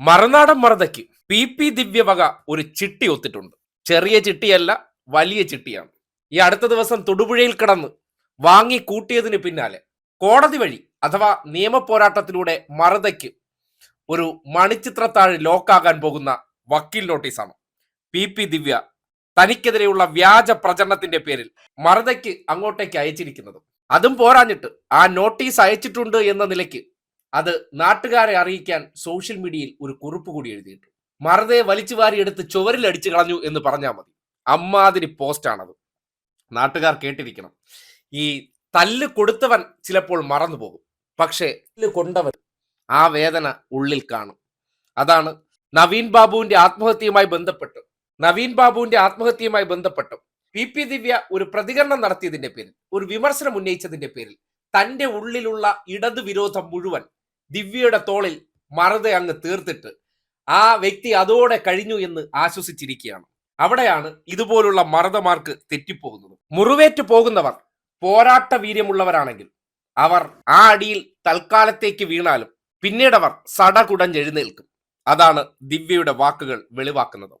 മറുനാടൻ മറുതയ്ക്ക് P P ദിവ്യവക ഒരു ചിട്ടി ഒത്തിട്ടുണ്ട്. ചെറിയ ചിട്ടിയല്ല വലിയ ചിട്ടിയാണ്. ഈ അടുത്ത ദിവസം തൊടുപുഴയിൽ കിടന്ന് വാങ്ങി കൂട്ടിയതിന് പിന്നാലെ കോടതി വഴി അഥവാ നിയമപോരാട്ടത്തിലൂടെ മറുതയ്ക്ക് ഒരു മണിച്ചിത്രത്താഴ് ലോക്കാകാൻ പോകുന്ന വക്കീൽ നോട്ടീസാണ് പി പി ദിവ്യ തനിക്കെതിരെയുള്ള വ്യാജ പ്രചരണത്തിന്റെ പേരിൽ മറുതയ്ക്ക് അങ്ങോട്ടേക്ക് അയച്ചിരിക്കുന്നത്. അതും പോരാഞ്ഞിട്ട് ആ നോട്ടീസ് അയച്ചിട്ടുണ്ട് എന്ന നിലയ്ക്ക് അത് നാട്ടുകാരെ അറിയിക്കാൻ സോഷ്യൽ മീഡിയയിൽ ഒരു കുറിപ്പ് കൂടി എഴുതിയിട്ടു മറുതെ വലിച്ചു വാരിയെടുത്ത് ചുവരിൽ അടിച്ചു കളഞ്ഞു എന്ന് പറഞ്ഞാൽ മതി. അമ്മാതിരി പോസ്റ്റാണത് നാട്ടുകാർ കേട്ടിരിക്കണം. ഈ തല്ല് കൊടുത്തവൻ ചിലപ്പോൾ മറന്നു പോകും. പക്ഷേ കൊണ്ടവൻ ആ വേദന ഉള്ളിൽ കാണും. അതാണ് നവീൻ ബാബുവിന്റെ ആത്മഹത്യയുമായി ബന്ധപ്പെട്ട്. നവീൻ ബാബുവിന്റെ ആത്മഹത്യയുമായി ബന്ധപ്പെട്ട് പി പി ദിവ്യ ഒരു പ്രതികരണം നടത്തിയതിന്റെ പേരിൽ ഒരു വിമർശനം ഉന്നയിച്ചതിന്റെ പേരിൽ തന്റെ ഉള്ളിലുള്ള ഇടതു വിരോധം മുഴുവൻ ദിവ്യയുടെ തോളിൽ മറുത അങ്ങ് തീർത്തിട്ട് ആ വ്യക്തി അതോടെ കഴിഞ്ഞു എന്ന് ആശ്വസിച്ചിരിക്കുകയാണ്. അവിടെയാണ് ഇതുപോലുള്ള മറുതമാർക്ക് തെറ്റിപ്പോകുന്നത്. മുറിവേറ്റ് പോകുന്നവർ പോരാട്ട വീര്യമുള്ളവരാണെങ്കിൽ അവർ ആ അടിയിൽ തൽക്കാലത്തേക്ക് വീണാലും പിന്നീട് അവർ സടകുടഞ്ഞെഴുന്നേൽക്കും. അതാണ് ദിവ്യയുടെ വാക്കുകൾ വെളിവാക്കുന്നത്.